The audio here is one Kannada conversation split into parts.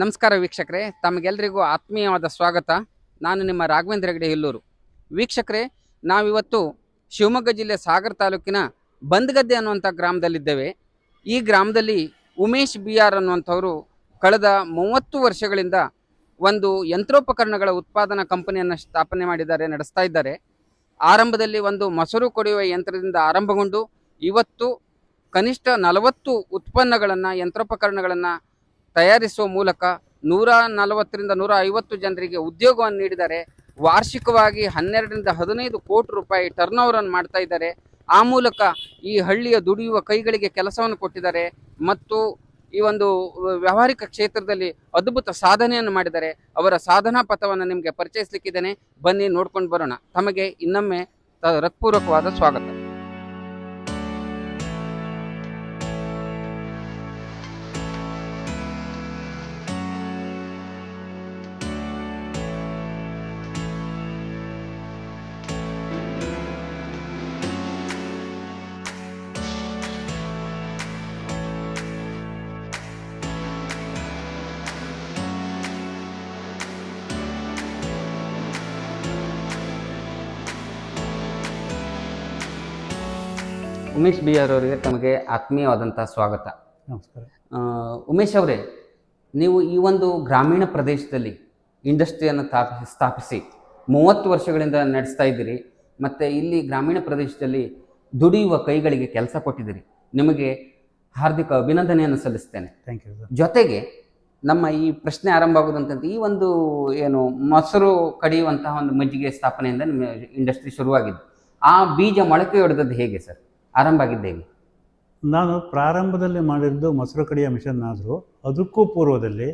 ನಮಸ್ಕಾರ ವೀಕ್ಷಕರೇ ತಮಗೆಲ್ಲರಿಗೂ ಆತ್ಮೀಯವಾದ ಸ್ವಾಗತ. ನಾನು ನಿಮ್ಮ ರಾಘವೇಂದ್ರ ಹೆಗಡೆ ಹಿಲ್ಲೂರು ವೀಕ್ಷಕರೇ, ನಾವಿವತ್ತು ಶಿವಮೊಗ್ಗ ಜಿಲ್ಲೆ ಸಾಗರ ತಾಲೂಕಿನ ಬಂದ್ಗದ್ದೆ ಅನ್ನುವಂಥ ಗ್ರಾಮದಲ್ಲಿದ್ದೇವೆ. ಈ ಗ್ರಾಮದಲ್ಲಿ ಉಮೇಶ್ ಬಿ ಆರ್ ಅನ್ನುವಂಥವರು ಕಳೆದ ಮೂವತ್ತು ವರ್ಷಗಳಿಂದ ಒಂದು ಯಂತ್ರೋಪಕರಣಗಳ ಉತ್ಪಾದನಾ ಕಂಪನಿಯನ್ನು ಸ್ಥಾಪನೆ ಮಾಡಿದ್ದಾರೆ, ನಡೆಸ್ತಾ ಇದ್ದಾರೆ. ಆರಂಭದಲ್ಲಿ ಒಂದು ಮೊಸರು ಕೊಡುವ ಯಂತ್ರದಿಂದ ಆರಂಭಗೊಂಡು ಇವತ್ತು ಕನಿಷ್ಠ ನಲವತ್ತು ಉತ್ಪನ್ನಗಳನ್ನು, ಯಂತ್ರೋಪಕರಣಗಳನ್ನು ತಯಾರಿಸುವ ಮೂಲಕ ನೂರ ನಲವತ್ತರಿಂದ ನೂರ ಐವತ್ತು ಜನರಿಗೆ ಉದ್ಯೋಗವನ್ನು ನೀಡಿದ್ದಾರೆ ವಾರ್ಷಿಕವಾಗಿ ಹನ್ನೆರಡರಿಂದ ಹದಿನೈದು ಕೋಟಿ ರೂಪಾಯಿ ಟರ್ನ್ ಓವರನ್ನು ಮಾಡ್ತಾ ಇದ್ದಾರೆ. ಆ ಮೂಲಕ ಈ ಹಳ್ಳಿಯ ದುಡಿಯುವ ಕೈಗಳಿಗೆ ಕೆಲಸವನ್ನು ಕೊಟ್ಟಿದ್ದಾರೆ ಮತ್ತು ಈ ಒಂದು ವ್ಯಾವಹಾರಿಕ ಕ್ಷೇತ್ರದಲ್ಲಿ ಅದ್ಭುತ ಸಾಧನೆಯನ್ನು ಮಾಡಿದ್ದಾರೆ. ಅವರ ಸಾಧನಾ ಪಥವನ್ನು ನಿಮಗೆ ಪರಿಚಯಿಸಲಿಕ್ಕಿದ್ದೇನೆ. ಬನ್ನಿ ನೋಡ್ಕೊಂಡು ಬರೋಣ. ತಮಗೆ ಇನ್ನೊಮ್ಮೆ ಹೃತ್ಪೂರ್ವಕವಾದ ಸ್ವಾಗತ. ಉಮೇಶ್ ಬಿ ಆರ್ ಅವರಿಗೆ ತಮಗೆ ಆತ್ಮೀಯವಾದಂಥ ಸ್ವಾಗತ. ನಮಸ್ಕಾರ. ಉಮೇಶ್ ಅವರೇ ನೀವು ಈ ಒಂದು ಗ್ರಾಮೀಣ ಪ್ರದೇಶದಲ್ಲಿ ಇಂಡಸ್ಟ್ರಿಯನ್ನು ಸ್ಥಾಪಿಸಿ ಸ್ಥಾಪಿಸಿ ಮೂವತ್ತು ವರ್ಷಗಳಿಂದ ನಡೆಸ್ತಾ ಇದ್ದೀರಿ ಮತ್ತು ಇಲ್ಲಿ ಗ್ರಾಮೀಣ ಪ್ರದೇಶದಲ್ಲಿ ದುಡಿಯುವ ಕೈಗಳಿಗೆ ಕೆಲಸ ಕೊಟ್ಟಿದ್ದೀರಿ. ನಿಮಗೆ ಹಾರ್ದಿಕ ಅಭಿನಂದನೆಯನ್ನು ಸಲ್ಲಿಸ್ತೇನೆ. ಥ್ಯಾಂಕ್ ಯು ಜೊತೆಗೆ ನಮ್ಮ ಈ ಪ್ರಶ್ನೆ ಆರಂಭ ಆಗೋದಂತಂದ್ರೆ ಈ ಒಂದು ಏನು ಮೊಸರು ಕಡಿಯುವಂತಹ ಒಂದು ಮಜ್ಜಿಗೆ ಸ್ಥಾಪನೆಯಿಂದ ನಿಮ್ಮ ಇಂಡಸ್ಟ್ರಿ ಶುರುವಾಗಿದೆ. ಆ ಬೀಜ ಮೊಳಕೆ ಹೊಡೆದದ್ದು ಹೇಗೆ ಸರ್ ಆರಂಭ ಆಗಿದ್ದೇನೆ ನಾನು ಪ್ರಾರಂಭದಲ್ಲಿ ಮಾಡಿದ್ದು ಮೊಸರು ಕಡಿಯ ಮಿಷನ್ ಆದರೂ ಅದಕ್ಕೂ ಪೂರ್ವದಲ್ಲಿ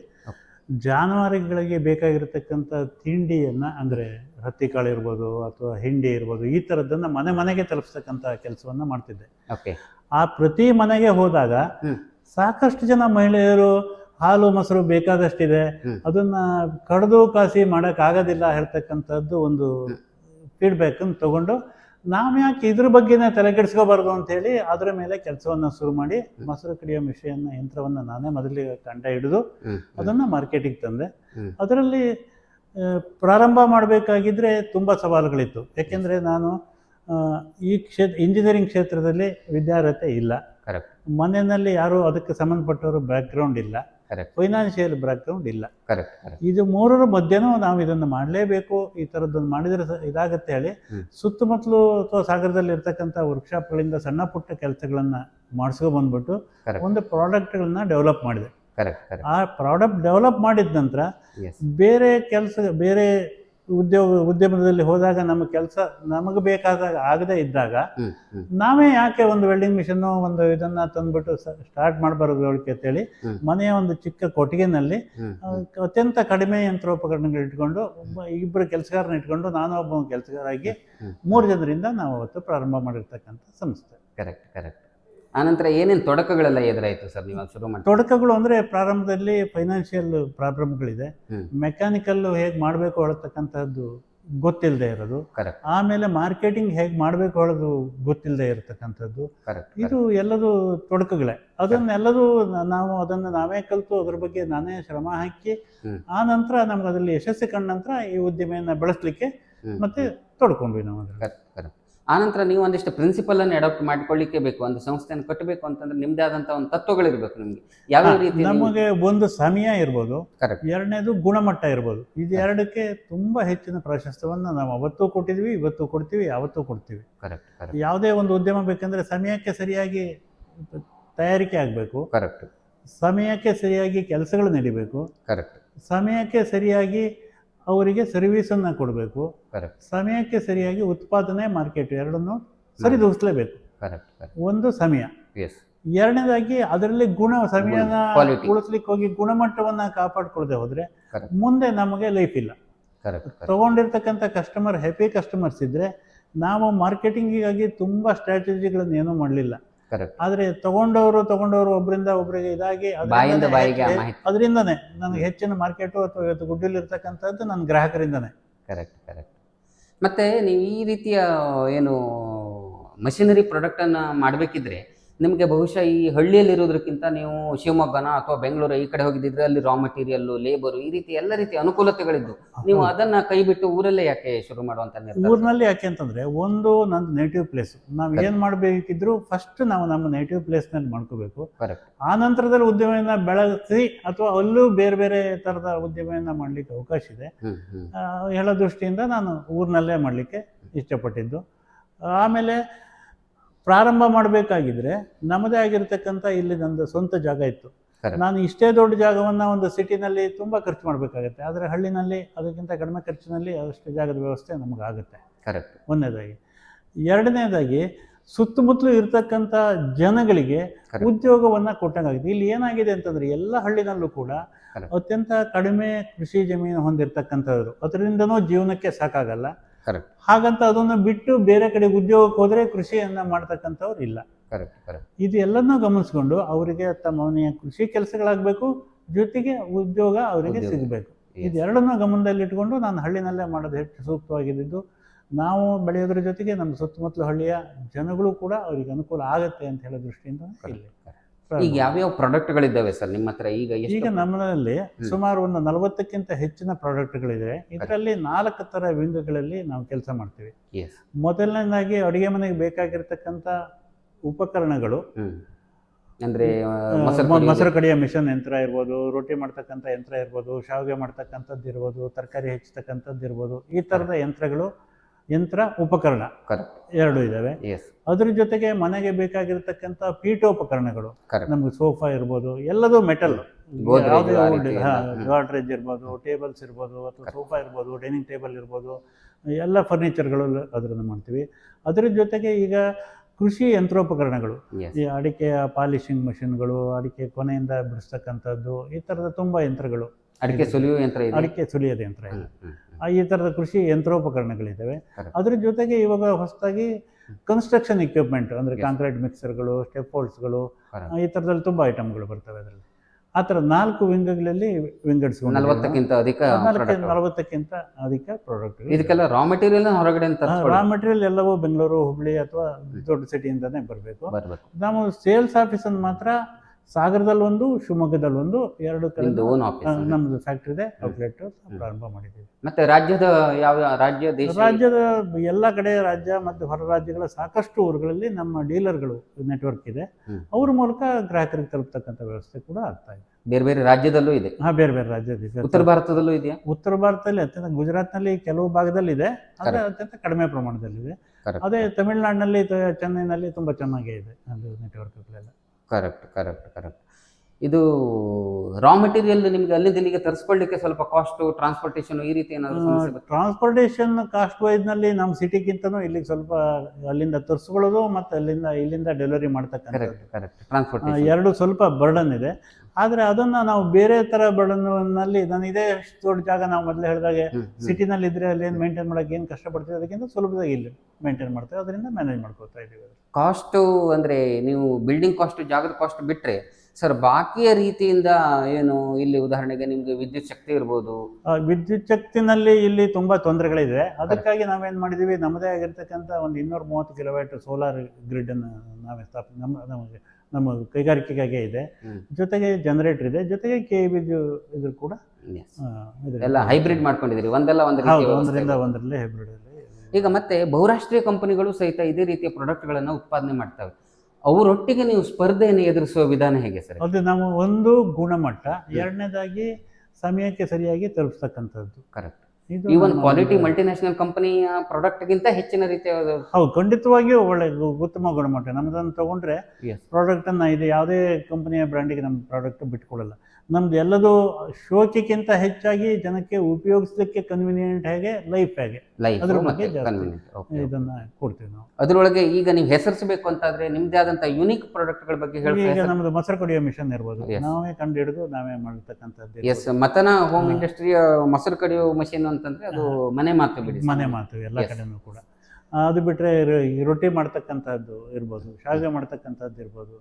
ಜಾನುವಾರುಗಳಿಗೆ ಬೇಕಾಗಿರತಕ್ಕಂಥ ತಿಂಡಿಯನ್ನು ಅಂದರೆ ಹತ್ತಿಕಾಳು ಇರ್ಬೋದು ಅಥವಾ ಹಿಂಡಿ ಇರ್ಬೋದು ಈ ಥರದ್ದನ್ನು ಮನೆ ಮನೆಗೆ ತಲುಪಿಸ್ತಕ್ಕಂಥ ಕೆಲಸವನ್ನು ಮಾಡ್ತಿದ್ದೆ. ಓಕೆ ಆ ಪ್ರತಿ ಮನೆಗೆ ಹೋದಾಗ ಸಾಕಷ್ಟು ಜನ ಮಹಿಳೆಯರು ಹಾಲು ಮೊಸರು ಬೇಕಾದಷ್ಟಿದೆ. ಅದನ್ನ ಕಡ್ದು ಕಾಸಿ ಮಾಡೋಕ್ಕಾಗೋದಿಲ್ಲ ಹೇಳ್ತಕ್ಕಂಥದ್ದು ಒಂದು. ಫೀಡ್ಬ್ಯಾಕನ್ನು ತಗೊಂಡು ನಾವು ಯಾಕೆ ಇದ್ರ ಬಗ್ಗೆನೇ ಅಂತ ಅಂತೇಳಿ ಅದರ ಮೇಲೆ ಕೆಲಸವನ್ನು ಶುರು ಮಾಡಿ ಮೊಸರು ಕಡಿಯೋ ಮಿಷಿಯನ್ನ ಯಂತ್ರವನ್ನು ನಾನೇ ಮೊದಲಿಗೆ ಕಂಡ ಹಿಡಿದು ಅದನ್ನು ಮಾರ್ಕೆಟಿಗೆ ತಂದೆ. ಅದರಲ್ಲಿ ಪ್ರಾರಂಭ ಮಾಡಬೇಕಾಗಿದ್ರೆ ತುಂಬ ಸವಾಲುಗಳಿತ್ತು. ಯಾಕೆಂದರೆ ನಾನು ಈ ಕ್ಷೇತ್ರ ಇಂಜಿನಿಯರಿಂಗ್ ಕ್ಷೇತ್ರದಲ್ಲಿ ವಿದ್ಯಾರ್ಹತೆ ಇಲ್ಲ. ಕರೆಕ್ಟ್ ಮನೆಯಲ್ಲಿ ಯಾರು ಅದಕ್ಕೆ ಸಂಬಂಧಪಟ್ಟವರು ಬ್ಯಾಕ್ಗ್ರೌಂಡ್ ಇಲ್ಲ. ಕರೆಕ್ಟ್ ಫೈನಾನ್ಷಿಯಲ್ ಬ್ಯಾಕ್ಗ್ರೌಂಡ್ ಇಲ್ಲ. ಕರೆಕ್ಟ್ ಇದು ಮೂರರ ಮಧ್ಯನೂ ನಾವು ಇದನ್ನು ಮಾಡಲೇಬೇಕು ಈ ಥರದ್ದನ್ನು ಮಾಡಿದರೆ ಇದಾಗುತ್ತೆ ಹೇಳಿ. ಸುತ್ತಮುತ್ತಲು ಅಥವಾ ಸಾಗರದಲ್ಲಿ ಇರ್ತಕ್ಕಂಥ ವರ್ಕ್ಶಾಪ್ಗಳಿಂದ ಸಣ್ಣ ಪುಟ್ಟ ಕೆಲಸಗಳನ್ನು ಮಾಡಿಸ್ಕೊ ಬಂದ್ಬಿಟ್ಟು ಒಂದು ಪ್ರಾಡಕ್ಟ್ಗಳನ್ನ ಡೆವಲಪ್ ಮಾಡಿದೆ. ಕರೆಕ್ಟ್ ಆ ಪ್ರಾಡಕ್ಟ್ ಡೆವಲಪ್ ಮಾಡಿದ ನಂತರ ಬೇರೆ ಕೆಲಸ ಬೇರೆ ಉದ್ಯೋಗ ಉದ್ಯಮದಲ್ಲಿ ಹೋದಾಗ ನಮ್ಮ ಕೆಲಸ ನಮಗೆ ಬೇಕಾದಾಗ ಆಗದೇ ಇದ್ದಾಗ ನಾವೇ ಯಾಕೆ ಒಂದು ವೆಲ್ಡಿಂಗ್ ಮಿಷಿನ್ ಒಂದು ಇದನ್ನ ತಂದ್ಬಿಟ್ಟು ಸ್ಟಾರ್ಟ್ ಮಾಡಬಾರದು ಅಂತೇಳಿ ಹ್ಮ್. ಮನೆಯ ಒಂದು ಚಿಕ್ಕ ಕೊಟ್ಟಿಗೆನಲ್ಲಿ ಅತ್ಯಂತ ಕಡಿಮೆ ಯಂತ್ರೋಪಕರಣಗಳು ಇಟ್ಕೊಂಡು ಇಬ್ಬರು ಕೆಲಸಗಾರನ ಇಟ್ಕೊಂಡು ನಾನು ಒಬ್ಬ ಕೆಲಸಗಾರಾಗಿ ಆಗಿ ಮೂರು ಜನರಿಂದ ನಾವು ಅವತ್ತು ಪ್ರಾರಂಭ ಮಾಡಿರ್ತಕ್ಕಂಥ ಸಂಸ್ಥೆ. ಕರೆಕ್ಟ್ ಕರೆಕ್ಟ್ ಆನಂತರ ಏನೇನು ತೊಡಕಗಳೆಲ್ಲ ಎದುರಾಯಿತು ಸರ್ ನೀವು ಶುರು ಮಾಡಿ ತೊಡಕಗಳು ಅಂದರೆ ಪ್ರಾರಂಭದಲ್ಲಿ ಫೈನಾನ್ಷಿಯಲ್ ಪ್ರಾಬ್ಲಮ್ಗಳಿದೆ. ಮೆಕ್ಯಾನಿಕಲ್ ಹೇಗೆ ಮಾಡಬೇಕು ಹೇಳ್ತಕ್ಕಂಥದ್ದು ಗೊತ್ತಿಲ್ಲದೆ ಇರೋದು. ಕರೆಕ್ಟ್ ಆಮೇಲೆ ಮಾರ್ಕೆಟಿಂಗ್ ಹೇಗೆ ಮಾಡಬೇಕು ಹೇಳೋದು ಗೊತ್ತಿಲ್ಲದೆ ಇರತಕ್ಕಂಥದ್ದು. ಕರೆಕ್ಟ್ ಇದು ಎಲ್ಲದೂ ತೊಡಕುಗಳೇ. ಅದನ್ನೆಲ್ಲದೂ ನಾವು ಅದನ್ನು ನಾವೇ ಕಲಿತು ಅದ್ರ ಬಗ್ಗೆ ನಾನೇ ಶ್ರಮ ಹಾಕಿ. ಆ ನಂತರ ನಮ್ಗೆ ಅದರಲ್ಲಿ ಯಶಸ್ಸು ಕಂಡ ನಂತರ ಈ ಉದ್ಯಮೆಯನ್ನು ಬೆಳೆಸಲಿಕ್ಕೆ ಮತ್ತೆ ತೊಡ್ಕೊಂಡ್ವಿ ನಾವು ಅದ್ರ ಕರೆಕ್ಟ್ ಕರೆಕ್ಟ್ ಆನಂತರ ನೀವು ಒಂದಿಷ್ಟು ಪ್ರಿನ್ಸಿಪಲ್ ಅನ್ನು ಅಡಾಪ್ಟ್ ಮಾಡ್ಕೊಳ್ಳಿಕ್ಕೆ ಬೇಕು ಒಂದು ಸಂಸ್ಥೆಯನ್ನು ಕಟ್ಟಬೇಕು ಅಂತಂದ್ರೆ ನಿಮ್ದೇ ಆದಂತಹ ಒಂದು ತತ್ವಗಳಿರ್ಬೇಕು ನಿಮ್ಗೆ. ಯಾವ ರೀತಿ ನಮಗೆ ಒಂದು ಸಮಯ ಇರ್ಬೋದು ಎರಡನೇದು ಗುಣಮಟ್ಟ ಇರ್ಬೋದು. ಇದು ಎರಡಕ್ಕೆ ತುಂಬಾ ಹೆಚ್ಚಿನ ಪ್ರಾಶಸ್ತ್ಯವನ್ನು ನಾವು ಅವತ್ತು ಕೊಟ್ಟಿದ್ವಿ ಇವತ್ತು ಕೊಡ್ತೀವಿ ಯಾವತ್ತೂ ಕೊಡ್ತೀವಿ. ಕರೆಕ್ಟ್ ಕರೆಕ್ಟ್ ಯಾವುದೇ ಒಂದು ಉದ್ಯಮ ಬೇಕಂದ್ರೆ ಸಮಯಕ್ಕೆ ಸರಿಯಾಗಿ ತಯಾರಿಕೆ ಆಗಬೇಕು. ಕರೆಕ್ಟ್ ಸಮಯಕ್ಕೆ ಸರಿಯಾಗಿ ಕೆಲಸಗಳು ನಡಿಬೇಕು. ಕರೆಕ್ಟ್ ಸಮಯಕ್ಕೆ ಸರಿಯಾಗಿ ಅವರಿಗೆ ಸರ್ವಿಸನ್ನು ಕೊಡಬೇಕು. ಕರೆಕ್ಟ್ ಸಮಯಕ್ಕೆ ಸರಿಯಾಗಿ ಉತ್ಪಾದನೆ ಮಾರ್ಕೆಟ್ ಎರಡನ್ನು ಸರಿದೂಗಿಸ್ಲೇಬೇಕು. ಒಂದು ಸಮಯ. ಎರಡನೇದಾಗಿ ಅದರಲ್ಲಿ ಗುಣ ಸಮಯನ. ಉಳಿಸ್ಲಿಕ್ಕೆ ಹೋಗಿ ಗುಣಮಟ್ಟವನ್ನ ಕಾಪಾಡ್ಕೊಳ್ದೆ ಹೋದ್ರೆ ಮುಂದೆ ನಮಗೆ ಲೈಫ್ ಇಲ್ಲ. ತಗೊಂಡಿರ್ತಕ್ಕಂಥ ಕಸ್ಟಮರ್ ಹ್ಯಾಪಿ ಕಸ್ಟಮರ್ಸ್ ಇದ್ರೆ ನಾವು ಮಾರ್ಕೆಟಿಂಗಿಗಾಗಿ ತುಂಬಾ ಸ್ಟ್ರಾಟಜಿಗಳನ್ನು ಏನೂ ಮಾಡಲಿಲ್ಲ. ಕರೆಕ್ಟ್ ಆದ್ರೆ ತಗೊಂಡವರು ತಗೊಂಡವರು ಒಬ್ಬರಿಂದ ಒಬ್ಬರಿಗೆ ಇದಾಗಿ ಅದರಿಂದನೇ ಬಾಯಿಂದ ಬಾಯಿಗೆ ಆ ಹೆಚ್ಚು- ಮಾಹಿತಿ. ಅದರಿಂದನೇ ನನಗೆ ಹೆಚ್ಚಿನ ಮಾರ್ಕೆಟು ಅಥವಾ ಇವತ್ತು ಗುಡ್ಡಲ್ಲಿ ಇರ್ತಕ್ಕಂಥದ್ದು ನನ್ನ ಗ್ರಾಹಕರಿಂದನೇ. ಕರೆಕ್ಟ್ ಕರೆಕ್ಟ್ ಮತ್ತೆ ನೀವು ಈ ರೀತಿಯ ಏನು ಮಷಿನರಿ ಪ್ರಾಡಕ್ಟನ್ನು ಮಾಡಬೇಕಿದ್ರೆ ನಿಮಗೆ ಬಹುಶಃ ಈ ಹಳ್ಳಿಯಲ್ಲಿ ಇರೋದಕ್ಕಿಂತ ನೀವು ಶಿವಮೊಗ್ಗನ ಅಥವಾ ಬೆಂಗಳೂರು ಈ ಕಡೆ ಹೋಗಿದ್ದಿದ್ರೆ ಅಲ್ಲಿ ರಾ ಮಟೀರಿಯಲ್ ಲೇಬರ್ ಈ ರೀತಿ ಎಲ್ಲ ರೀತಿಯ ಅನುಕೂಲತೆಗಳಿದ್ದು ನೀವು ಅದನ್ನ ಕೈ ಬಿಟ್ಟು ಊರಲ್ಲೇ ಯಾಕೆ ಶುರು ಮಾಡುವಂತ ಊರಿನಲ್ಲಿ ಯಾಕೆ ಅಂತಂದ್ರೆ ಒಂದು ನಂದು ನೇಟಿವ್ ಪ್ಲೇಸ್ ನಾವು. ಏನ್ ಮಾಡಬೇಕಿದ್ರು ಫಸ್ಟ್ ನಾವು ನಮ್ಮ ನೇಟಿವ್ ಪ್ಲೇಸ್ನಲ್ಲಿ ಮಾಡ್ಕೋಬೇಕು. ಕರೆಕ್ಟ್ ಆ ನಂತರದಲ್ಲಿ ಉದ್ಯಮವನ್ನ ಬೆಳೆಸಿ ಅಥವಾ ಅಲ್ಲೂ ಬೇರೆ ಬೇರೆ ತರದ ಉದ್ಯಮವನ್ನ ಮಾಡ್ಲಿಕ್ಕೆ ಅವಕಾಶ ಇದೆ. ಹೇಳೋ ದೃಷ್ಟಿಯಿಂದ ನಾನು ಊರಿನಲ್ಲೇ ಮಾಡಲಿಕ್ಕೆ ಇಷ್ಟಪಟ್ಟಿದ್ದು. ಆಮೇಲೆ ಪ್ರಾರಂಭ ಮಾಡಬೇಕಾಗಿದ್ರೆ ನಮ್ಮದೇ ಆಗಿರ್ತಕ್ಕಂಥ ಇಲ್ಲಿ ನಂದು ಸ್ವಂತ ಜಾಗ ಇತ್ತು. ನಾನು ಇಷ್ಟೇ ದೊಡ್ಡ ಜಾಗವನ್ನು ಒಂದು ಸಿಟಿನಲ್ಲಿ ತುಂಬ ಖರ್ಚು ಮಾಡಬೇಕಾಗತ್ತೆ. ಆದರೆ ಹಳ್ಳಿನಲ್ಲಿ ಅದಕ್ಕಿಂತ ಕಡಿಮೆ ಖರ್ಚಿನಲ್ಲಿ ಅಷ್ಟು ಜಾಗದ ವ್ಯವಸ್ಥೆ ನಮಗಾಗುತ್ತೆ. ಕರೆಕ್ಟ್ ಒಂದನೇದಾಗಿ. ಎರಡನೇದಾಗಿ ಸುತ್ತಮುತ್ತಲು ಇರತಕ್ಕಂಥ ಜನಗಳಿಗೆ ಉದ್ಯೋಗವನ್ನು ಕೊಟ್ಟಂಗಾಗಿದೆ ಇಲ್ಲಿ ಏನಾಗಿದೆ ಅಂತಂದ್ರೆ ಎಲ್ಲ ಹಳ್ಳಿನಲ್ಲೂ ಕೂಡ ಅತ್ಯಂತ ಕಡಿಮೆ ಕೃಷಿ ಜಮೀನು ಹೊಂದಿರತಕ್ಕಂಥವ್ರು. ಅದರಿಂದನೂ ಜೀವನಕ್ಕೆ ಸಾಕಾಗಲ್ಲ. ಕರೆಕ್ಟ್ ಹಾಗಂತ ಅದನ್ನು ಬಿಟ್ಟು ಬೇರೆ ಕಡೆ ಉದ್ಯೋಗಕ್ಕೆ ಹೋದರೆ ಕೃಷಿಯನ್ನ ಮಾಡ್ತಕ್ಕಂಥವ್ರು ಇಲ್ಲ. ಕರೆಕ್ಟ್ ಕರೆಕ್ಟ್ ಇದು ಎಲ್ಲನೂ ಗಮನಿಸ್ಕೊಂಡು ಅವರಿಗೆ ತಮ್ಮ ಮನೆಯ ಕೃಷಿ ಕೆಲಸಗಳಾಗಬೇಕು ಜೊತೆಗೆ ಉದ್ಯೋಗ ಅವರಿಗೆ ಸಿಗಬೇಕು. ಇದೆರಡನ್ನೂ ಗಮನದಲ್ಲಿಟ್ಕೊಂಡು ನಾನು ಹಳ್ಳಿನಲ್ಲೇ ಮಾಡೋದು ಹೆಚ್ಚು ಸೂಕ್ತವಾಗಿದ್ದು ನಾವು ಬೆಳೆಯೋದ್ರ ಜೊತೆಗೆ ನಮ್ಮ ಸುತ್ತಮುತ್ತಲ ಹಳ್ಳಿಯ ಜನಗಳು ಕೂಡ ಅವರಿಗೆ ಅನುಕೂಲ ಆಗುತ್ತೆ ಅಂತ ಹೇಳೋ ದೃಷ್ಟಿಯಿಂದ ಇಲ್ಲಿ. ಈಗ ಯಾವ್ಯಾವ ಪ್ರಾಡಕ್ಟ್ಗಳಿದ್ದಾವೆ ಸರ್ ನಿಮ್ಮ ಹತ್ರ? ಈಗ ಈಗ ನಮ್ಮಲ್ಲಿ ಸುಮಾರು ಒಂದು ನಲವತ್ತಕ್ಕಿಂತ ಹೆಚ್ಚಿನ ಪ್ರಾಡಕ್ಟ್ಗಳಿವೆ ಇದರಲ್ಲಿ ನಾಲ್ಕು ತರ ವಿಂಗಗಳಲ್ಲಿ ನಾವು ಕೆಲಸ ಮಾಡ್ತೀವಿ. ಮೊದಲನೇದಾಗಿ ಅಡುಗೆ ಮನೆಗೆ ಬೇಕಾಗಿರ್ತಕ್ಕಂಥ ಉಪಕರಣಗಳು. ಅಂದ್ರೆ. ಮೊಸರು ಕಡಿಯೋ ಮಿಷನ್ ಯಂತ್ರ ಇರ್ಬೋದು ರೊಟ್ಟಿ ಮಾಡ್ತಕ್ಕಂಥ ಯಂತ್ರ ಇರ್ಬೋದು ಶಾವಿಗೆ ಮಾಡ್ತಕ್ಕಂಥದ್ದು ಇರ್ಬೋದು ತರಕಾರಿ ಹೆಚ್ಚತಕ್ಕಂಥದ್ದು ಇರ್ಬೋದು ಈ ತರದ ಯಂತ್ರಗಳು ಯಂತ್ರ ಉಪಕರಣ. ಎರಡು ಇದಾವೆ. ಅದ್ರ ಜೊತೆಗೆ ಮನೆಗೆ ಬೇಕಾಗಿರ್ತಕ್ಕಂಥ ಪೀಠೋಪಕರಣಗಳು. ನಮ್ಗೆ ಸೋಫಾ ಇರ್ಬೋದು ಎಲ್ಲದೂ ಮೆಟಲ್ ಗಾಡ್ರೆಜ್. ಗಾಡ್ರೇಜ್ ಇರ್ಬೋದು ಟೇಬಲ್ಸ್ ಇರ್ಬೋದು ಅಥವಾ ಸೋಫಾ ಇರ್ಬೋದು ಡೈನಿಂಗ್ ಟೇಬಲ್ ಇರ್ಬೋದು ಎಲ್ಲ ಫರ್ನಿಚರ್ಗಳು ಅದರನ್ನು ಮಾಡ್ತೀವಿ ಅದ್ರ ಜೊತೆಗೆ ಈಗ ಕೃಷಿ ಯಂತ್ರೋಪಕರಣಗಳು ಈ ಅಡಿಕೆ ಪಾಲಿಶಿಂಗ್ ಮಷಿನ್ಗಳು ಅಡಿಕೆ ಕೊನೆಯಿಂದ ಬಿಡಿಸ್ತಕ್ಕಂಥದ್ದು ಈ ಥರದ ತುಂಬ ಯಂತ್ರಗಳು ಅಡಿಕೆ ಸುಲಿಯುವ ಯಂತ್ರ ಅಡಿಕೆ ಸುಲಿಯೋದ ಯಂತ್ರ ಇದೆ. ಆ, ಈ ಥರದ ಕೃಷಿ ಯಂತ್ರೋಪಕರಣಗಳಿದ್ದಾವೆ. ಅದ್ರ ಜೊತೆಗೆ ಇವಾಗ ಹೊಸದಾಗಿ ಕನ್ಸ್ಟ್ರಕ್ಷನ್ ಇಕ್ವಿಪ್ಮೆಂಟ್ ಅಂದರೆ. ಕಾಂಕ್ರೀಟ್ ಮಿಕ್ಸರ್ಗಳು ಸ್ಟೆಪ್ Correct. ಈ ಥರದಲ್ಲಿ ತುಂಬ ಐಟಮ್ಗಳು ಬರ್ತವೆ ಅದರಲ್ಲಿ ಆ ಥರ ನಾಲ್ಕು ವಿಂಗಗಳಲ್ಲಿ ವಿಂಗಡಿಸ್ಕೊಂಡು ನಲವತ್ತಕ್ಕಿಂತ ಅಧಿಕ. ನಲವತ್ತಕ್ಕಿಂತ ಅಧಿಕ ಪ್ರಾಡಕ್ಟ್ ಇದಕ್ಕೆಲ್ಲ ರಾ ಮೆಟೀರಿಯಲ್ ಹೊರಗಡೆ ರಾ ಮೆಟೀರಿಯಲ್ ಎಲ್ಲವೂ ಬೆಂಗಳೂರು ಹುಬ್ಳಿ ಅಥವಾ ದೊಡ್ಡ ಸಿಟಿಯಿಂದನೇ ಬರಬೇಕು ನಾವು ಸೇಲ್ಸ್ ಆಫೀಸ್ ಅನ್ನು ಮಾತ್ರ ಸಾಗರದಲ್ಲಿ ಒಂದು ಶಿವಮೊಗ್ಗದಲ್ಲಿ ಒಂದು ಎರಡು ಕಡೆ ನಿಮ್ದು ಆಫೀಸ್ ನಮ್ದು ಫ್ಯಾಕ್ಟ್ರಿ ಇದೆ ಔಟ್ಲೆಟ್ ಪ್ರಾರಂಭ ಮಾಡಿದ್ದೀವಿ. ಮತ್ತೆ ರಾಜ್ಯದ ಯಾವ ರಾಜ್ಯ ದೇಶ? ರಾಜ್ಯದ ಎಲ್ಲ ಕಡೆ ರಾಜ್ಯ ಮತ್ತು ಹೊರ ರಾಜ್ಯಗಳ ಸಾಕಷ್ಟು ಊರುಗಳಲ್ಲಿ ನಮ್ಮ ಡೀಲರ್ಗಳು ನೆಟ್ವರ್ಕ್ ಇದೆ. ಹ್ಮ್. ಅವ್ರ ಮೂಲಕ ಗ್ರಾಹಕರಿಗೆ ತಲುಪ್ತಕ್ಕಂಥ ವ್ಯವಸ್ಥೆ ಕೂಡ ಆಗ್ತಾ ಇದೆ. ಬೇರೆ ಬೇರೆ ರಾಜ್ಯದಲ್ಲೂ ಇದೆ? ಹಾ ಬೇರೆ ಬೇರೆ ರಾಜ್ಯದ ಉತ್ತರ ಭಾರತದಲ್ಲೂ ಇದೆಯಾ? ಉತ್ತರ ಭಾರತದಲ್ಲಿ ಅತ್ಯಂತ ಗುಜರಾತ್ನಲ್ಲಿ ಕೆಲವು ಭಾಗದಲ್ಲಿ ಇದೆ ಆದರೆ ಅತ್ಯಂತ ಕಡಿಮೆ ಪ್ರಮಾಣದಲ್ಲಿದೆ. Correct. ಅದೇ ತಮಿಳುನಾಡಿನಲ್ಲಿ ತ- ಚೆನ್ನೈನಲ್ಲಿ ತುಂಬಾ ಚೆನ್ನಾಗೇ ಇದೆ ಅದು ನೆಟ್ವರ್ಕ್ಗಳೆಲ್ಲ ಕರೆಕ್ಟ್ ಕರೆಕ್ಟ್ ಕರೆಕ್ಟ್. ಇದು ರಾ ಮೆಟೀರಿಯಲ್ ನಿಮ್ಗೆ ಅಲ್ಲಿಂದ ಇಲ್ಲಿಗೆ ತರಿಸ್ಕೊಳ್ಳಿಕ್ಕೆ ಸ್ವಲ್ಪ ಕಾಸ್ಟು ಟ್ರಾನ್ಸ್ಪೋರ್ಟೇಷನ್ ಈ ರೀತಿ ಏನಾದರೂ ಟ್ರಾನ್ಸ್ಪೋರ್ಟೇಷನ್ ಕಾಸ್ಟ್ ವೈಸ್ನಲ್ಲಿ ನಮ್ಮ ಸಿಟಿಗಿಂತನೂ ಇಲ್ಲಿಗೆ ಸ್ವಲ್ಪ ಅಲ್ಲಿಂದ ತರಿಸ್ಕೊಳ್ಳೋದು ಮತ್ತು ಅಲ್ಲಿಂದ ಇಲ್ಲಿಂದ ಡೆಲಿವರಿ ಮಾಡ್ತಕ್ಕಂಥ ಕರೆಕ್ಟ್ ಕರೆಕ್ಟ್ ಟ್ರಾನ್ಸ್ಪೋರ್ಟ್ ಎರಡು ಸ್ವಲ್ಪ ಬರ್ಡನ್ ಇದೆ. ಆದರೆ ಅದನ್ನು ನಾವು ಬೇರೆ ಥರ ಬಡನಲ್ಲಿ ನಾನು ಇದೇ ದೊಡ್ಡ ಜಾಗ ನಾವು ಮೊದಲೇ ಹೇಳಿದಾಗೆ ಸಿಟಿನಲ್ಲಿ ಇದ್ರೆ ಅಲ್ಲಿ ಏನು ಮೇಂಟೈನ್ ಮಾಡೋಕೆ ಏನು ಕಷ್ಟಪಡ್ತೀವಿ ಅದಕ್ಕಿಂತ ಸುಲಭವಾಗಿ ಇಲ್ಲಿ ಮೇಂಟೈನ್ ಮಾಡ್ತೇವೆ ಅದರಿಂದ ಮ್ಯಾನೇಜ್ ಮಾಡ್ಕೊತಾ ಇದ್ದೀವಿ ಕಾಸ್ಟ್ ಅಂದ್ರೆ ನೀವು ಬಿಲ್ಡಿಂಗ್ ಕಾಸ್ಟ್ ಜಾಗದ ಕಾಸ್ಟ್ ಬಿಟ್ಟರೆ ಸರ್ ಬಾಕಿಯ ರೀತಿಯಿಂದ ಏನು ಇಲ್ಲಿ ಉದಾಹರಣೆಗೆ ನಿಮಗೆ ವಿದ್ಯುತ್ ಶಕ್ತಿ ಇರ್ಬೋದು? ವಿದ್ಯುತ್ ಶಕ್ತಿನಲ್ಲಿ ಇಲ್ಲಿ ತುಂಬಾ ತೊಂದರೆಗಳಿದೆ. ಅದಕ್ಕಾಗಿ ನಾವೇನ್ ಮಾಡಿದೀವಿ ನಮ್ಮದೇ ಆಗಿರ್ತಕ್ಕಂಥ ಒಂದು ಇನ್ನೂರ ಮೂವತ್ತು ಕಿಲೋಮೀಟರ್ ಸೋಲಾರ್ ಗ್ರಿಡ್ಡನ್ನು ನಾವೇ ಸ್ಥಾಪನೆ ನಮ್ಮ ನಮಗೆ ನಮ್ಮ ಕೈಗಾರಿಕೆಗಾಗೆ ಇದೆ. ಜೊತೆಗೆ ಜನರೇಟರ್ ಇದೆ. ಜೊತೆಗೆ ಕೆ ಬಿ ಇದು ಕೂಡ ಇದೆ. ಎಲ್ಲ ಹೈಬ್ರಿಡ್ ಮಾಡ್ಕೊಂಡಿದ್ದೀರಿ. ಒಂದೆಲ್ಲ ಒಂದು ಒಂದರಿಂದ. ಒಂದರಲ್ಲೇ ಹೈಬ್ರಿಡ್ ಈಗ ಮತ್ತೆ ಬಹುರಾಷ್ಟ್ರೀಯ ಕಂಪನಿಗಳು ಸಹಿತ ಇದೇ ರೀತಿಯ ಪ್ರಾಡಕ್ಟ್ಗಳನ್ನು ಉತ್ಪಾದನೆ ಮಾಡ್ತವೆ. ಅವರೊಟ್ಟಿಗೆ ನೀವು ಸ್ಪರ್ಧೆಯನ್ನು ಎದುರಿಸುವ ವಿಧಾನ ಹೇಗೆ ಸರ್? ಅದು ನಾವು ಒಂದು ಗುಣಮಟ್ಟ ಎರಡನೇದಾಗಿ ಸಮಯಕ್ಕೆ ಸರಿಯಾಗಿ ತಲುಪಿಸ್ತಕ್ಕಂಥದ್ದು. ಕರೆಕ್ಟ್ ಈವನ್ ಕ್ವಾಲಿಟಿ ಮಲ್ಟಿನ್ಯಾಷನಲ್ ಕಂಪನಿಯ ಪ್ರಾಡಕ್ಟ್ಗಿಂತ ಹೆಚ್ಚಿನ ರೀತಿಯ ಹೌದು ಖಂಡಿತವಾಗಿಯೂ ಒಳ್ಳೆ ಉತ್ತಮ ಗುಣಮಟ್ಟ. ನಮ್ದನ್ನು ತಗೊಂಡ್ರೆ ಪ್ರಾಡಕ್ಟ್ ಅನ್ನ ಇದು ಯಾವುದೇ ಕಂಪನಿಯ ಬ್ರ್ಯಾಂಡಿಗೆ ನಮ್ಮ ಪ್ರಾಡಕ್ಟ್ ಬಿಟ್ಕೊಡಲ್ಲ. ನಮ್ದು ಎಲ್ಲದೂ ಶೋಕಿಗಿಂತ ಹೆಚ್ಚಾಗಿ ಜನಕ್ಕೆ ಉಪಯೋಗಿಸಲಿಕ್ಕೆ ಕನ್ವಿನಿಯೆಂಟ್ ಹೇಗೆ? ಲೈಫ್ ಹೇಗೆ? ಅದ್ರ ಬಗ್ಗೆ ಇದನ್ನ ಕೊಡ್ತೀವಿ ನಾವು. ಅದರೊಳಗೆ ಈಗ ನೀವು ಹೆಸರಿಸಬೇಕು ಅಂತಾದ್ರೆ ನಿಮ್ದೇ ಆದಂತ ಯುನಿಕ್ ಪ್ರಾಡಕ್ಟ್ಗಳ ಬಗ್ಗೆ ಈಗ ನಮ್ದು ಮೊಸರು ಕುಡಿಯೋ ಮಿಷನ್ ಇರ್ಬೋದು. ನಾವೇ ಕಂಡು ಹಿಡಿದು ನಾವೇ ಮಾಡಿರ್ತಕ್ಕಂಥದ್ದು ಎಸ್ ಮತನ ಹೋಮ್. ಇಂಡಸ್ಟ್ರಿಯ ಮೊಸರು ಕಡಿಯೋ ಮಷೀನ್ ಅಂತಂದ್ರೆ ಅದು ಮನೆ ಮಾತು ಬಿಡಿ ಮನೆ ಮಾತು ಎಲ್ಲ ಕಡೆನೂ ಕೂಡ. ಅದು ಬಿಟ್ಟರೆ ರೊಟ್ಟಿ ಮಾಡ್ತಕ್ಕಂಥದ್ದು ಇರ್ಬೋದು ಶಾವಿಗೆ ಮಾಡ್ತಕ್ಕಂಥದ್ದು ಇರ್ಬೋದು.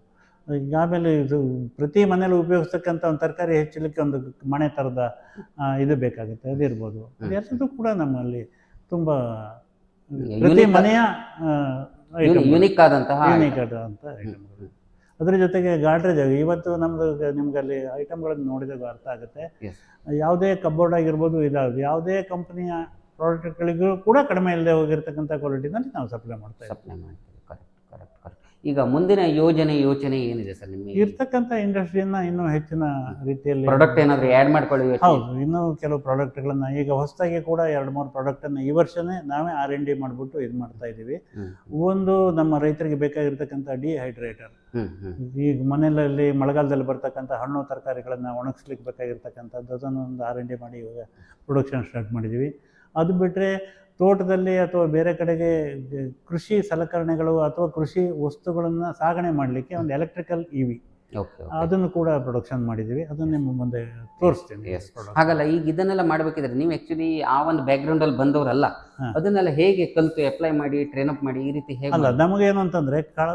ಆಮೇಲೆ ಇದು ಪ್ರತಿ ಮನೇಲಿ ಉಪಯೋಗಿಸ್ತಕ್ಕಂಥ ಒಂದು ತರಕಾರಿ ಹೆಚ್ಚಲಿಕ್ಕೆ ಒಂದು ಮನೆ ಥರದ ಇದು ಬೇಕಾಗುತ್ತೆ ಅದು ಇರ್ಬೋದು. ಅದೆಲ್ಲದೂ ಕೂಡ ನಮ್ಮಲ್ಲಿ ತುಂಬ ಪ್ರತಿ ಮನೆಯ ಯುನಿಕ್ ಆದಂತಹ ಯುನಿಕ್ ಆದಂಥ ಐಟಮ್ಗಳು ಅದ್ರ ಜೊತೆಗೆ ಗಾಡ್ರೇಜ್ ಇವತ್ತು ನಮ್ದು ನಿಮ್ಗೆ ಅಲ್ಲಿ ಐಟಮ್ಗಳನ್ನು ನೋಡಿದಾಗ ಅರ್ಥ ಆಗುತ್ತೆ. ಯಾವುದೇ ಕಬೋರ್ಡ್ ಆಗಿರ್ಬೋದು ಇದಾಗುತ್ತೆ ಯಾವುದೇ ಕಂಪನಿಯ ಪ್ರಾಡಕ್ಟ್ಗಳಿಗೂ ಕೂಡ ಕಡಿಮೆ ಇಲ್ಲದೆ ಹೋಗಿರ್ತಕ್ಕಂಥ ಕ್ವಾಲಿಟಿನಲ್ಲಿ ನಾವು ಸಪ್ಲೈ ಮಾಡ್ತಾ ಸಪ್ಲೈ ಮಾಡ್ತೀವಿ. ಕರೆಕ್ಟ್ ಕರೆಕ್ಟ್ ಕರೆಕ್ಟ್ ಈಗ ಮುಂದಿನ ಯೋಜನೆ ಯೋಚನೆ ಏನಿದೆ ಸರ್ ನಿಮಗೆ? ಇರ್ತಕ್ಕಂಥ ಇಂಡಸ್ಟ್ರಿಯನ್ನ ಇನ್ನೂ ಹೆಚ್ಚಿನ ರೀತಿಯಲ್ಲಿ ಪ್ರಾಡಕ್ಟ್ ಏನಾದರೂ ಆ್ಯಡ್ ಮಾಡ್ಕೊಳ್ಳಿ ಹೌದು ಇನ್ನೂ ಕೆಲವು ಪ್ರಾಡಕ್ಟ್ಗಳನ್ನ ಈಗ ಹೊಸದಾಗಿ ಕೂಡ ಎರಡು ಮೂರು ಪ್ರಾಡಕ್ಟನ್ನು ಈ ವರ್ಷನೇ ನಾವೇ ಆರ್ ಎನ್ ಡಿ ಮಾಡಿಬಿಟ್ಟು ಇದು ಮಾಡ್ತಾ ಇದ್ದೀವಿ ಒಂದು ನಮ್ಮ ರೈತರಿಗೆ ಬೇಕಾಗಿರ್ತಕ್ಕಂಥ ಡಿಹೈಡ್ರೇಟರ್ ಈಗ ಮನೆಯಲ್ಲಿ ಮಳೆಗಾಲದಲ್ಲಿ ಬರ್ತಕ್ಕಂಥ ಹಣ್ಣು ತರಕಾರಿಗಳನ್ನು ಒಣಗಿಸ್ಲಿಕ್ಕೆ ಬೇಕಾಗಿರ್ತಕ್ಕಂಥದ್ದು ಅದನ್ನು ಒಂದು ಆರ್ ಎನ್ ಡಿ ಮಾಡಿ ಇವಾಗ ಪ್ರೊಡಕ್ಷನ್ ಸ್ಟಾರ್ಟ್ ಮಾಡಿದ್ದೀವಿ ಅದು ಬಿಟ್ಟರೆ ತೋಟದಲ್ಲಿ ಅಥವಾ ಬೇರೆ ಕಡೆಗೆ ಕೃಷಿ ಸಲಕರಣೆಗಳು ಅಥವಾ ಕೃಷಿ ವಸ್ತುಗಳನ್ನು ಸಾಗಣೆ ಮಾಡಲಿಕ್ಕೆ ಒಂದು ಎಲೆಕ್ಟ್ರಿಕಲ್ ಇ ವಿ ಅದನ್ನು ಕೂಡ ಪ್ರೊಡಕ್ಷನ್ ಮಾಡಿದ್ದೀವಿ. ಅದನ್ನು ನಿಮ್ಮ ಮುಂದೆ ತೋರಿಸ್ತೀನಿ. ಹಾಗಲ್ಲ ಈಗ ಇದನ್ನೆಲ್ಲ ಮಾಡ್ಬೇಕಿದ್ರೆ ನೀವು ಆಕ್ಚುಲಿ ಆ ಒಂದು ಬ್ಯಾಕ್ ಗ್ರೌಂಡ್ ಅಲ್ಲಿ ಬಂದವರಲ್ಲ. ಅದನ್ನೆಲ್ಲ ಹೇಗೆ ಕಲಿತು ಅಪ್ಲೈ ಮಾಡಿ ಟ್ರೈನ್ ಅಪ್ ಮಾಡಿ ಈ ರೀತಿ ಹೇಗೆ ಅಲ್ಲ ನಮಗೇನು ಅಂತಂದ್ರೆ ಕಾಳ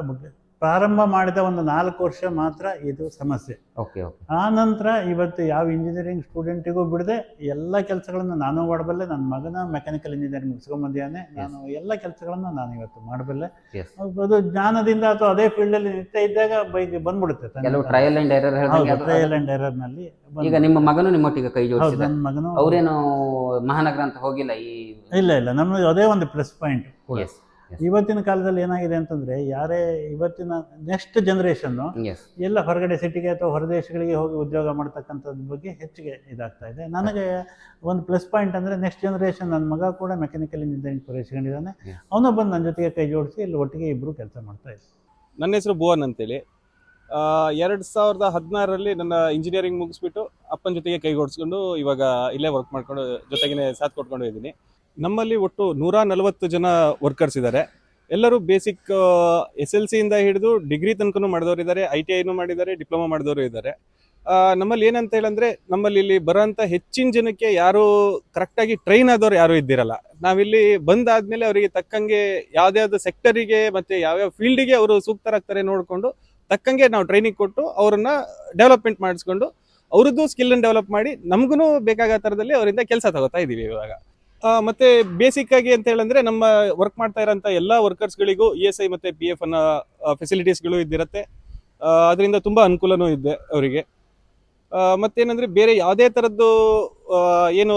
ಪ್ರಾರಂಭ ಮಾಡಿದ ಒಂದು ನಾಲ್ಕು ವರ್ಷ ಮಾತ್ರ ಇದು ಸಮಸ್ಯೆ. ಓಕೆ ಓಕೆ ಆ ನಂತರ ಇವತ್ತು ಯಾವ ಇಂಜಿನಿಯರಿಂಗ್ ಸ್ಟೂಡೆಂಟಿಗೂ ಬಿಡದೆ ಎಲ್ಲ ಕೆಲಸಗಳನ್ನು ನಾನು ಮಾಡಬಲ್ಲೆ ನನ್ನ ಮಗನ ಮೆಕ್ಯಾನಿಕಲ್ ಇಂಜಿನಿಯರಿಂಗ್ ಮುಗಿಸ್ಕೊಂಬಂದಿದ್ದಾನೆ. ನಾನು ಎಲ್ಲ ಕೆಲಸಗಳನ್ನು ನಾನು ಇವತ್ತು ಮಾಡಬಲ್ಲೆ. ಅದು ಜ್ಞಾನದಿಂದ ಅಥವಾ ಅದೇ ಫೀಲ್ಡಲ್ಲಿ ನಿಂತ ಇದ್ದಾಗ ಬೈಕ್ ಬಂದ್ಬಿಡುತ್ತೆ. ಕೆಲವು trial and error trial and ಎರರ್ನಲ್ಲಿ ಈಗ ನಿಮ್ಮ ಮಗನು ನಿಮ್ಮೊಟ್ಟಿಗೆ ಕೈ ಜೋಡಿಸಿದ. ನನ್ನ ಮಗನು ಅವರೇನು ಮಹಾನಗರ ಅಂತ ಹೋಗಿಲ್ಲ ಈ ಇಲ್ಲ ಇಲ್ಲ ನಮ್ಗೆ ಅದೇ ಒಂದು ಪ್ಲಸ್ ಪಾಯಿಂಟ್ ಎಸ್ ಇವತ್ತಿನ ಕಾಲದಲ್ಲಿ ಏನಾಗಿದೆ ಅಂತಂದ್ರೆ ಯಾರೇ ಇವತ್ತಿನ ನೆಕ್ಸ್ಟ್ ಜನರೇಷನ್ ಎಲ್ಲ ಹೊರಗಡೆ ಸಿಟಿಗೆ ಅಥವಾ ಹೊರದೇಶಗಳಿಗೆ ಹೋಗಿ ಉದ್ಯೋಗ ಮಾಡ್ತಕ್ಕಂಥದ್ದು ಬಗ್ಗೆ ಹೆಚ್ಚಿಗೆ ಇದಾಗ್ತಾ ಇದೆ. ನನಗೆ ಒಂದು ಪ್ಲಸ್ ಪಾಯಿಂಟ್ ಅಂದ್ರೆ ನೆಕ್ಸ್ಟ್ ಜನರೇಷನ್ ನನ್ನ ಮಗ ಕೂಡ ಮೆಕ್ಯಾನಿಕಲ್ ಇಂಜಿನಿಯರಿಂಗ್ ಪೂರೈಸಿಕೊಂಡಿದ್ದಾನೆ ಅವನು ಬಂದು ನನ್ನ ಜೊತೆಗೆ ಕೈ ಜೋಡಿಸಿ ಇಲ್ಲಿ ಒಟ್ಟಿಗೆ ಇಬ್ಬರು ಕೆಲಸ ಮಾಡ್ತಾ ಇದ್ರು ನನ್ನ ಹೆಸರು ಭುವನ್ ಅಂತೇಳಿ. ಎರಡು ಸಾವಿರದ ಹದಿನಾರರಲ್ಲಿ ನನ್ನ ಇಂಜಿನಿಯರಿಂಗ್ ಮುಗಿಸ್ಬಿಟ್ಟು ಅಪ್ಪನ ಜೊತೆಗೆ ಕೈಗೊಡಿಸ್ಕೊಂಡು ಇವಾಗ ಇಲ್ಲೇ ವರ್ಕ್ ಮಾಡ್ಕೊಂಡು ಜೊತೆಗೇ ಸಾಥ್ ಕೊಟ್ಕೊಂಡು ಇದ್ದೀನಿ. ನಮ್ಮಲ್ಲಿ ಒಟ್ಟು ನೂರ ನಲವತ್ತು ಜನ ವರ್ಕರ್ಸ್ ಇದ್ದಾರೆ. ಎಲ್ಲರೂ ಬೇಸಿಕ್ ಎಸ್ ಎಲ್ ಸಿಯಿಂದ ಹಿಡಿದು ಡಿಗ್ರಿ ತನಕನೂ ಮಾಡಿದವರು ಇದ್ದಾರೆ ಐ ಟಿ ಐನೂ ಮಾಡಿದ್ದಾರೆ ಡಿಪ್ಲೊಮಾ ಮಾಡಿದವರು ಇದ್ದಾರೆ. ನಮ್ಮಲ್ಲಿ ಏನಂತ ಹೇಳಂದ್ರೆ ನಮ್ಮಲ್ಲಿ ಇಲ್ಲಿ ಬರೋಂಥ ಹೆಚ್ಚಿನ ಜನಕ್ಕೆ ಯಾರು ಕರೆಕ್ಟಾಗಿ ಟ್ರೈನ್ ಆದವ್ರು ಯಾರು ಇದ್ದಿರಲ್ಲ. ನಾವಿಲ್ಲಿ ಬಂದಾದ್ಮೇಲೆ ಅವರಿಗೆ ತಕ್ಕಂಗೆ ಯಾವ್ದಾವ್ದು ಸೆಕ್ಟರಿಗೆ ಮತ್ತೆ ಯಾವ್ಯಾವ ಫೀಲ್ಡಿಗೆ ಅವರು ಸೂಕ್ತರಾಗ್ತಾರೆ ನೋಡಿಕೊಂಡು ತಕ್ಕಂಗೆ ನಾವು ಟ್ರೈನಿಂಗ್ ಕೊಟ್ಟು ಅವರನ್ನ ಡೆವಲಪ್ಮೆಂಟ್ ಮಾಡಿಸ್ಕೊಂಡು ಅವ್ರದ್ದು ಸ್ಕಿಲ್ ಡೆವಲಪ್ ಮಾಡಿ ನಮಗೂ ಬೇಕಾಗೋ ಥರದಲ್ಲಿ ಅವರಿಂದ ಕೆಲಸ ತಗೋತಾ ಇದ್ದೀವಿ ಇವಾಗ. ಮತ್ತೆ ಬೇಸಿಕ್ ಆಗಿ ಅಂತ ಹೇಳಂದ್ರೆ ನಮ್ಮ ವರ್ಕ್ ಮಾಡ್ತಾ ಇರೋಂಥ ಎಲ್ಲ ವರ್ಕರ್ಸ್ಗಳಿಗೂ ಇ ಎಸ್ ಐ ಮತ್ತೆ ಪಿ ಎಫ್ ಫೆಸಿಲಿಟೀಸ್ ಫೆಸಿಲಿಟೀಸ್ಗಳು ಇದ್ದಿರತ್ತೆ. ಅದರಿಂದ ತುಂಬಾ ಅನುಕೂಲನೂ ಇದೆ ಅವರಿಗೆ. ಮತ್ತೇನಂದ್ರೆ ಬೇರೆ ಯಾವುದೇ ಥರದ್ದು ಆ, ಏನು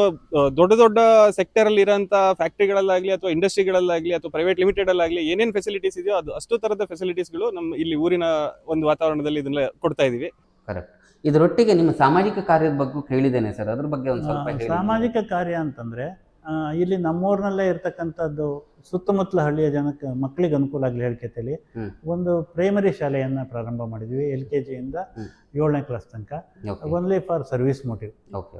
ದೊಡ್ಡ ದೊಡ್ಡ ಸೆಕ್ಟರ್ ಅಲ್ಲಿ ಇರೋಂಥ ಫ್ಯಾಕ್ಟ್ರಿಗಳಲ್ಲಾಗಲಿ ಅಥವಾ ಇಂಡಸ್ಟ್ರಿಗಳಲ್ಲಾಗಲಿ ಅಥವಾ ಪ್ರೈವೇಟ್ ಲಿಮಿಟೆಡ್ ಅಲ್ಲಾಗಲಿ ಏನೇನು ಫೆಸಿಲಿಟೀಸ್ ಇದೆಯೋ ಅದು ಅಷ್ಟು ಥರದ ಫೆಸಿಲಿಟೀಸ್ಗಳು ನಮ್ಮ ಇಲ್ಲಿ ಊರಿನ ಒಂದು ವಾತಾವರಣದಲ್ಲಿ ಇದನ್ನ ಕೊಡ್ತಾ ಇದೀವಿ. ಕರೆಕ್ಟ್ ಇದರೊಟ್ಟಿಗೆ ನಿಮ್ಮ ಸಾಮಾಜಿಕ ಕಾರ್ಯದ ಬಗ್ಗೆ ಕೇಳಿದ್ದೇನೆ ಸರ್. ಅದ್ರ ಬಗ್ಗೆ ಒಂದು ಸ್ವಲ್ಪ ಹೇಳಿ. ಸಾಮಾಜಿಕ ಕಾರ್ಯ ಅಂತಂದ್ರೆ ಇಲ್ಲಿ ನಮ್ಮೂರಿನಲ್ಲೇ ಇರ್ತಕ್ಕಂಥದ್ದು ಸುತ್ತಮುತ್ತಲ ಹಳ್ಳಿಯ ಜನಕ್ಕೆ ಮಕ್ಕಳಿಗೆ ಅನುಕೂಲ ಆಗಲಿ ಹ್ಮ್. ಒಂದು ಪ್ರೈಮರಿ ಶಾಲೆಯನ್ನ ಪ್ರಾರಂಭ ಮಾಡಿದ್ವಿ ಎಲ್ ಕೆ ಜಿಯಿಂದ. ಏಳನೇ ಕ್ಲಾಸ್ ತನಕ ಒನ್ಲಿ ಫಾರ್ ಸರ್ವಿಸ್ ಮೋಟಿವ್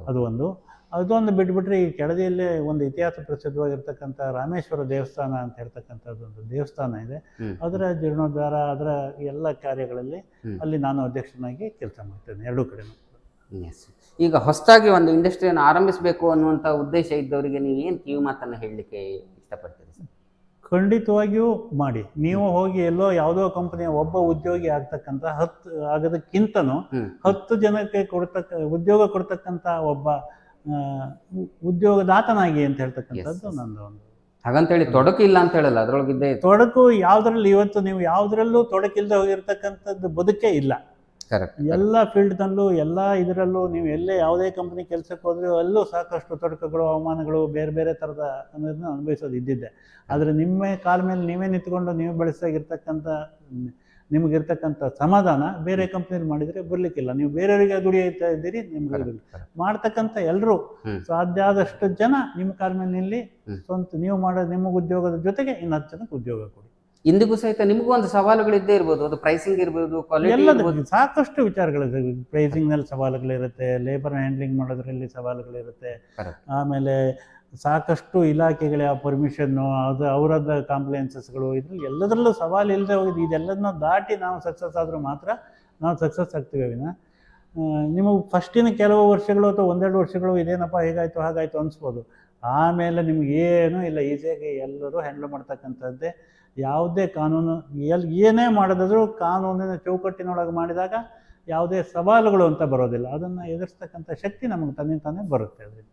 ಅದು ಒಂದು ಅದೊಂದು ಬಿಟ್ಬಿಟ್ರೆ ಈ ಕೆಳದಿಯಲ್ಲೇ ಒಂದು ಇತಿಹಾಸ ಪ್ರಸಿದ್ಧವಾಗಿರ್ತಕ್ಕಂಥ ರಾಮೇಶ್ವರ ದೇವಸ್ಥಾನ ಅಂತ ಹೇಳ್ತಕ್ಕಂಥದ್ದು ಒಂದು ದೇವಸ್ಥಾನ ಇದೆ. ಅದರ ಜೀರ್ಣೋದ್ಧಾರ ಅದರ ಎಲ್ಲ ಕಾರ್ಯಗಳಲ್ಲಿ. ಅಲ್ಲಿ ನಾನು ಅಧ್ಯಕ್ಷನಾಗಿ ಕೆಲಸ ಮಾಡ್ತೇನೆ ಎರಡೂ ಕಡೆ Yes. ಈಗ ಹೊಸದಾಗಿ ಒಂದು ಇಂಡಸ್ಟ್ರಿಯನ್ನು ಆರಂಭಿಸಬೇಕು ಅನ್ನುವಂಥ ಉದ್ದೇಶ ಇದ್ದವರಿಗೆ ನೀವು ಏನು ಕಿವಿ ಮಾತನ್ನು ಹೇಳಲಿಕ್ಕೆ ಇಷ್ಟಪಡ್ತೀರಿ ಸರ್ ಖಂಡಿತವಾಗಿಯೂ ಮಾಡಿ ನೀವು ಹೋಗಿ ಎಲ್ಲೋ ಯಾವುದೋ ಕಂಪನಿಯ ಒಬ್ಬ ಉದ್ಯೋಗಿ ಆಗ್ತಕ್ಕಂಥ ಹತ್ತು ಆಗೋದಕ್ಕಿಂತನೂ. ಹತ್ತು ಜನಕ್ಕೆ ಕೊಡ್ತಕ್ಕ ಉದ್ಯೋಗ ಕೊಡ್ತಕ್ಕಂಥ ಒಬ್ಬ ಉದ್ಯೋಗದಾತನಾಗಿ ಅಂತ ಹೇಳ್ತಕ್ಕಂಥದ್ದು. ನಂದು ಒಂದು ಹಾಗಂತೇಳಿ ತೊಡಕು ಇಲ್ಲ ಅಂತ ಹೇಳಲ್ಲ ಅದ್ರೊಳಗಿದ್ದೇ ತೊಡಕು ಯಾವ್ದ್ರಲ್ಲಿ ಇವತ್ತು ನೀವು ಯಾವ್ದ್ರಲ್ಲೂ ತೊಡಕಿಲ್ಲದೆ ಹೋಗಿರ್ತಕ್ಕಂಥದ್ದು ಬದುಕೇ ಇಲ್ಲ ಕರೆಕ್ಟ್ ಎಲ್ಲ ಫೀಲ್ಡ್ನಲ್ಲೂ ಎಲ್ಲ ಇದರಲ್ಲೂ ನೀವು ಎಲ್ಲೇ ಯಾವುದೇ ಕಂಪನಿ ಕೆಲಸಕ್ಕೆ ಹೋದ್ರೆ ಅಲ್ಲೂ ಸಾಕಷ್ಟು ತೊಡಕುಗಳು ಅವಮಾನಗಳು ಬೇರೆ ಬೇರೆ ಥರದ ಅನ್ನೋದನ್ನ ಅನುಭವಿಸೋದು ಇದ್ದಿದ್ದೆ. ಆದರೆ ನಿಮ್ಮ ಕಾಲ ಮೇಲೆ ನೀವೇ ನಿಂತ್ಕೊಂಡು ನೀವು ಬೆಳೆಸಾಗಿರ್ತಕ್ಕಂಥ ನಿಮಗಿರ್ತಕ್ಕಂಥ ಸಮಾಧಾನ ಬೇರೆ ಕಂಪ್ನಿಯಲ್ಲಿ ಮಾಡಿದರೆ ಬರಲಿಕ್ಕಿಲ್ಲ. ನೀವು ಬೇರೆಯವರಿಗೆ ದುಡಿಯುತ್ತಾ ಇದ್ದೀರಿ ನಿಮ್ಗೆ. ಮಾಡ್ತಕ್ಕಂಥ ಎಲ್ಲರೂ. ಸಾಧ್ಯ ಆದಷ್ಟು ಜನ ನಿಮ್ಮ ಕಾಲ ಮೇಲೆ ನಿಲ್ಲಿ. ಸ್ವಂತ ನೀವು ಮಾಡೋ ನಿಮ್ಮ ಉದ್ಯೋಗದ ಜೊತೆಗೆ ಇನ್ನು ಹತ್ತು ಜನಕ್ಕೆ ಉದ್ಯೋಗ ಕೊಡಿ. ಇಂದಿಗೂ ಸಹಿತ ನಿಮಗೂ ಒಂದು ಸವಾಲುಗಳಿದ್ದೇ ಇರ್ಬೋದು. ಅದು ಪ್ರೈಸಿಂಗ್ ಇರ್ಬೋದು ಕ್ವಾಲಿಟಿ ಇರ್ಬೋದು. ಸಾಕಷ್ಟು ವಿಚಾರಗಳಿದೆ. ಪ್ರೈಸಿಂಗ್ನಲ್ಲಿ ಸವಾಲುಗಳಿರುತ್ತೆ ಲೇಬರ್ ಹ್ಯಾಂಡ್ಲಿಂಗ್ ಮಾಡೋದ್ರಲ್ಲಿ ಸವಾಲುಗಳಿರುತ್ತೆ. ಆಮೇಲೆ ಸಾಕಷ್ಟು ಇಲಾಖೆಗಳ ಪರ್ಮಿಷನ್ನು ಅದು ಅವರದ ಕಾಂಪ್ಲೆನ್ಸಸ್ಗಳು ಇದ್ರಲ್ಲಿ ಎಲ್ಲದರಲ್ಲೂ ಸವಾಲು ಇಲ್ಲದೆ ಹೋಗಿದ್ದು ಇದೆಲ್ಲದನ್ನ ದಾಟಿ ನಾವು ಸಕ್ಸಸ್ ಆದರೂ ಮಾತ್ರ ನಾವು ಸಕ್ಸಸ್ ಆಗ್ತೀವಿ ವಿನ ನಿಮಗೆ ಫಸ್ಟಿನ ಕೆಲವು ವರ್ಷಗಳು ಅಥವಾ ಒಂದೆರಡು ವರ್ಷಗಳು ಇದೇನಪ್ಪ ಹೇಗಾಯ್ತು ಹಾಗಾಯಿತು ಅನಿಸ್ಬೋದು. ಆಮೇಲೆ ನಿಮ್ಗೆ ಏನೂ ಇಲ್ಲ, ಈಸಿಯಾಗಿ ಎಲ್ಲರೂ ಹ್ಯಾಂಡಲ್ ಮಾಡ್ತಕ್ಕಂಥದ್ದೇ ಯಾವುದೇ ಕಾನೂನು, ಎಲ್ ಏನೇ ಮಾಡೋದಾದ್ರೂ ಕಾನೂನಿನ ಚೌಕಟ್ಟಿನೊಳಗೆ ಮಾಡಿದಾಗ ಯಾವುದೇ ಸವಾಲುಗಳು ಅಂತ ಬರೋದಿಲ್ಲ. ಅದನ್ನು ಎದುರಿಸ್ತಕ್ಕಂಥ ಶಕ್ತಿ ನಮಗೆ ತನ್ನಿಂತಾನೇ ಬರುತ್ತೆ ಅದರಿಂದ.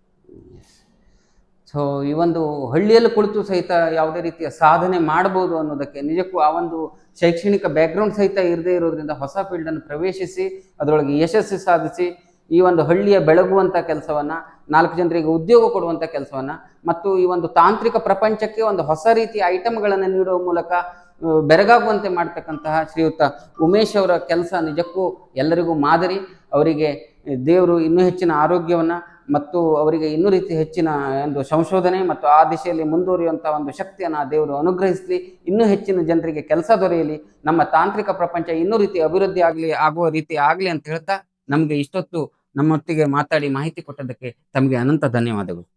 ಸೊ ಈ ಒಂದು ಹಳ್ಳಿಯಲ್ಲಿ ಕುಳಿತು ಸಹಿತ ಯಾವುದೇ ರೀತಿಯ ಸಾಧನೆ ಮಾಡಬಹುದು ಅನ್ನೋದಕ್ಕೆ ನಿಜಕ್ಕೂ ಆ ಒಂದು ಶೈಕ್ಷಣಿಕ ಬ್ಯಾಕ್ಗ್ರೌಂಡ್ ಸಹಿತ ಇರದೇ ಇರೋದ್ರಿಂದ ಹೊಸ ಫೀಲ್ಡನ್ನು ಪ್ರವೇಶಿಸಿ, ಅದರೊಳಗೆ ಯಶಸ್ಸು ಸಾಧಿಸಿ, ಈ ಒಂದು ಹಳ್ಳಿಯ ಬೆಳಗುವಂಥ ಕೆಲಸವನ್ನ ನಾಲ್ಕು ಜನರಿಗೆ ಉದ್ಯೋಗ ಕೊಡುವಂಥ ಕೆಲಸವನ್ನು ಮತ್ತು ಈ ಒಂದು ತಾಂತ್ರಿಕ ಪ್ರಪಂಚಕ್ಕೆ ಒಂದು ಹೊಸ ರೀತಿಯ ಐಟಮ್ಗಳನ್ನು ನೀಡುವ ಮೂಲಕ ಬೆರಗಾಗುವಂತೆ ಮಾಡ್ತಕ್ಕಂತಹ ಶ್ರೀಯುತ ಉಮೇಶ್ ಅವರ ಕೆಲಸ ನಿಜಕ್ಕೂ ಎಲ್ಲರಿಗೂ ಮಾದರಿ. ಅವರಿಗೆ ದೇವರು ಇನ್ನೂ ಹೆಚ್ಚಿನ ಆರೋಗ್ಯವನ್ನು ಮತ್ತು ಅವರಿಗೆ ಇನ್ನೂ ರೀತಿ ಹೆಚ್ಚಿನ ಒಂದು ಸಂಶೋಧನೆ ಮತ್ತು ಆ ದಿಶೆಯಲ್ಲಿ ಮುಂದುವರಿಯುವಂಥ ಒಂದು ಶಕ್ತಿಯನ್ನು ದೇವರು ಅನುಗ್ರಹಿಸಲಿ. ಇನ್ನೂ ಹೆಚ್ಚಿನ ಜನರಿಗೆ ಕೆಲಸ ದೊರೆಯಲಿ. ನಮ್ಮ ತಾಂತ್ರಿಕ ಪ್ರಪಂಚ ಇನ್ನೂ ರೀತಿ ಅಭಿವೃದ್ಧಿ ಆಗಲಿ, ಆಗುವ ರೀತಿ ಆಗಲಿ ಅಂತ ಹೇಳ್ತಾ ನಮಗೆ ಇಷ್ಟೊತ್ತು ನಮ್ಮೊಟ್ಟಿಗೆ ಮಾತಾಡಿ ಮಾಹಿತಿ ಕೊಟ್ಟದಕ್ಕೆ ತಮಗೆ ಅನಂತ ಧನ್ಯವಾದಗಳು.